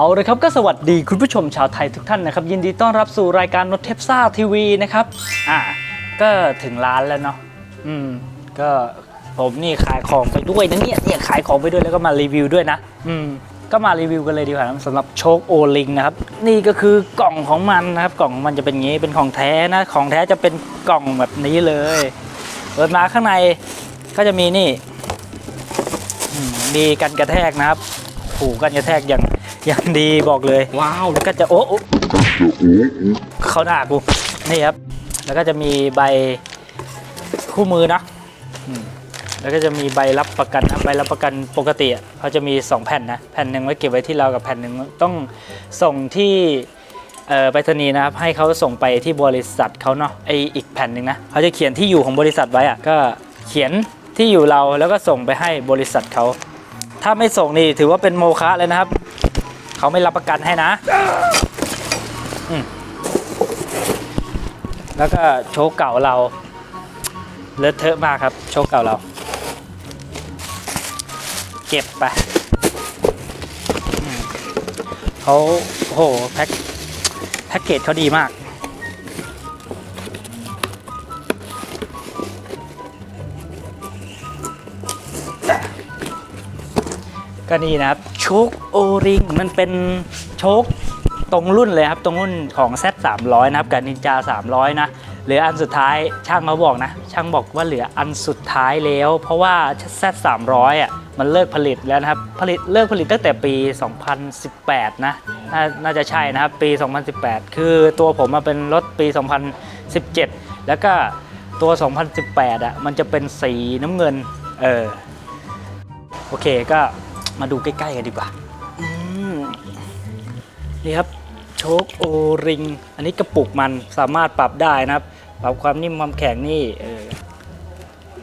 เอาเลยครับก็สวัสดีคุณผู้ชมชาวไทยทุกท่านนะครับ ยินดีต้อนรับสู่รายการน t เทปซ่าทีวีนะครับ อ่า ก็ถึงร้านแล้วเนาะอืม ก็ผมนี่ขายของไปด้วยนะเนี่ยเนี่ยขายของไปด้วยแล้วก็มารีวิวด้วยนะ อืม ก็มารีวิวกันเลยดีกว่านะสำหรับโชคโอลิงนะครับ นี่ก็คือกล่องของมันนะครับ กล่องของมันจะเป็นอย่างงี้เป็นของแท้นะ ของแท้จะเป็นกล่องแบบนี้เลยเปิดมาข้างในก็จะมีนี่อืมมีกันกระแทกนะครับ ผูกกันกระแทกอย่าง อย่างดีบอกเลย ว้าวแล้วก็จะโอ้โอ้เขาหน้ากูนี่ครับ แล้วก็จะมีใบคู่มือนะอืมแล้วก็จะมีใบรับประกันนะใบรับประกันปกติอะเขาจะมี 2 แผ่นนะแผ่นหนึ่งไว้เก็บไว้ที่เรากับแผ่นหนึ่งต้องส่งที่เอ่อไปรษณีย์นะครับให้เขาส่งไปที่บริษัทเขาเนาะไออีกแผ่นหนึ่งนะเขาจะเขียนที่อยู่ของบริษัทไว้อะก็เขียนที่อยู่เราแล้วก็ส่งไปให้บริษัทเขาถ้าไม่ส่งนี่ถือว่าเป็นโมฆะเลยนะครับ เขาไม่รับประกันให้นะ แล้วก็โชว์เก่าเราเลอะเทอะมากครับ โชว์เก่าเรา เก็บไปเขาโอ้โหแพ็คแพ็กเกจเขาดีมาก ก็นี่นะครับ โชคโอริงมันเป็นโชคตรงรุ่นเลยครับตรงรุ่นของ Z 300นะครับกับนินจา300 นะเหลืออันสุดท้ายช่างเขาบอกนะ ช่างบอกว่าเหลืออันสุดท้ายแล้ว เพราะว่า Z 300อะมันเลิกผลิตแล้วนะครับผลิตเลิกผลิตตั้งแต่ปี 2018 นะน,น่าจะใช่นะครับปี 2018 คือตัวผมมาเป็นรถปี 2017 แล้วก็ตัว 2018 อะมันจะเป็นสีน้ำเงินเออโอเคก็ มาดูใกล้ๆกันดีกว่าอนี่ครับโชคโอริง อันนี้กระปุกมันสามารถปรับได้นะครับ ปรับความนิ่มความแข็งนี่เออ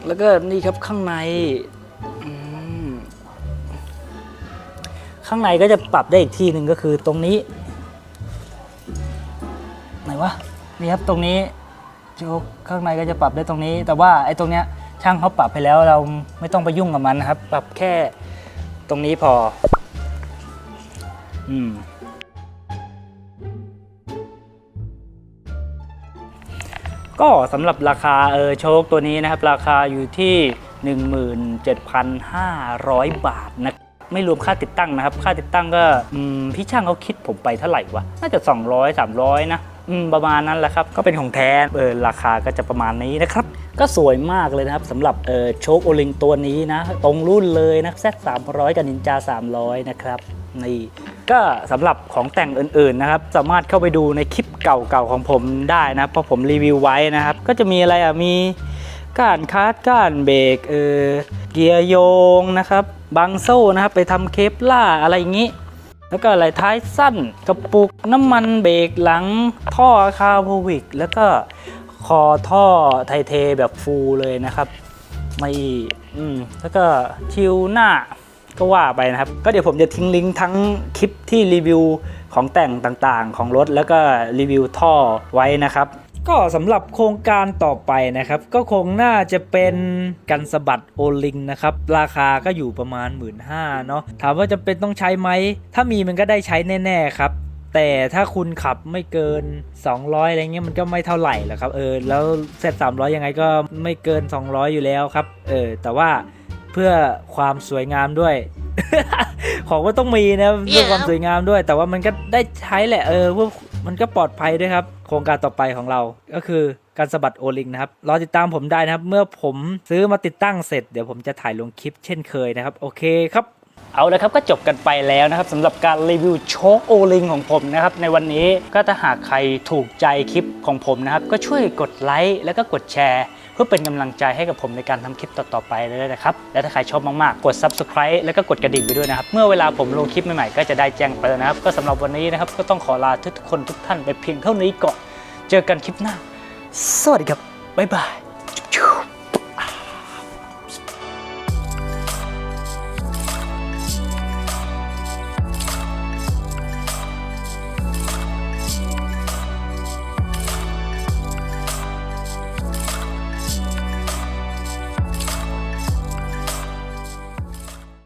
แล้วก็นี่ครับข้างในข้างในก็จะปรับได้อีกที่หนึ่งก็คือตรงนี้ไหนวะนี่ครับตรงนี้โชคข้างในก็จะปรับได้ตรงนี้ แต่ว่าไอ้ตรงเนี้ยช่างเขาปรับไปแล้วเราไม่ต้องไปยุ่งกับมันนะครับ ปรับแค่ ตรงนี้พอ อืม ก็สำหรับราคาเออโชคตัวนี้นะครับ ราคาอยู่ที่ 17,500 บาทนะไม่รวมค่าติดตั้งนะครับ ค่าติดตั้งก็พี่ช่างเขาคิดผมไปเท่าไหร่วะ น่าจะ 200 300 นะอืม ประมาณนั้นแหละครับ ก็เป็นของแท้เออราคาก็จะประมาณนี้นะครับ ก็สวยมากเลยนะครับสำหรับเออโชคโอลิงตัวนี้นะ ตรงรุ่นเลยนะ Z 300กับนินจา300นะครับนี่ก็สำหรับของแต่งอื่นๆนะครับ สามารถเข้าไปดูในคลิปเก่าๆของผมได้นะเพราะผมรีวิวไว้นะครับ ก็จะมีอะไรอะมีก้านคาร์ดก้านเบรกเออเกียร์โยงนะครับบางโซ่นะครับไปทำเคปล่าอะไรอย่างนี้ แล้วก็อะไรท้ายสั้นกระปุกน้ำมันเบรกหลังท่อคาร์บวิก แล้วก็คอท่อไทเทแบบฟูลเลยนะครับไม่อืมแล้วก็ชิวหน้าก็ว่าไปนะครับ ก็เดี๋ยวผมจะทิ้งลิงก์ทั้งคลิปที่รีวิวของแต่งต่างๆ ของรถแล้วก็รีวิวท่อไว้นะครับ ก็สำหรับโครงการต่อไปนะครับ ก็คงน่าจะเป็นกันสะบัดโอลิงนะครับ ราคาก็อยู่ประมาณ 1 5ื่นเนาะถามว่าจะเป็นต้องใช้ไหม ถ้ามีมันก็ได้ใช้แน่ๆครับแต่ถ้าคุณขับไม่เกิน 200 อะไรเงี้ยมันก็ไม่เท่าไหร่หรอกครับเออแล้วเซต300 ยังไงก็ไม่เกิน 200 อยู่แล้วครับเออแต่ว่าเพื่อความสวยงามด้วย ของก็ต้องมีนะเพื่อความสวยงามด้วย แต่ว่ามันก็ได้ใช้แหละเออเพื่อ มันก็ปลอดภัยด้วยครับ โครงการต่อไปของเราก็คือการสะบัดโอลิงนะครับ รอติดตามผมได้นะครับ เมื่อผมซื้อมาติดตั้งเสร็จเดี๋ยวผมจะถ่ายลงคลิปเช่นเคยนะครับ โอเคครับ เอาละครับก็จบกันไปแล้วนะครับสำหรับการรีวิวโชคโอลิงของผมนะครับ ในวันนี้ก็ถ้าหากใครถูกใจคลิปของผมนะครับ ก็ช่วยกดไลค์แล้วก็กดแชร์ พื่อเป็นกำลังใจให้กับผมในการทำคลิปต่อๆไปเลยนะครับ และถ้าใครชอบมากๆ กด subscribe แล้วก็กดกระดิ่งไปด้วยนะครับ เมื่อเวลาผมลงคลิปใหม่ๆ ก็จะได้แจ้งเตือนนะครับ ก็สำหรับวันนี้นะครับ ก็ต้องขอลาทุกๆคนทุกท่านไปเพียงเท่านี้ก่อน เจอกันคลิปหน้า สวัสดีครับ บ๊ายบาย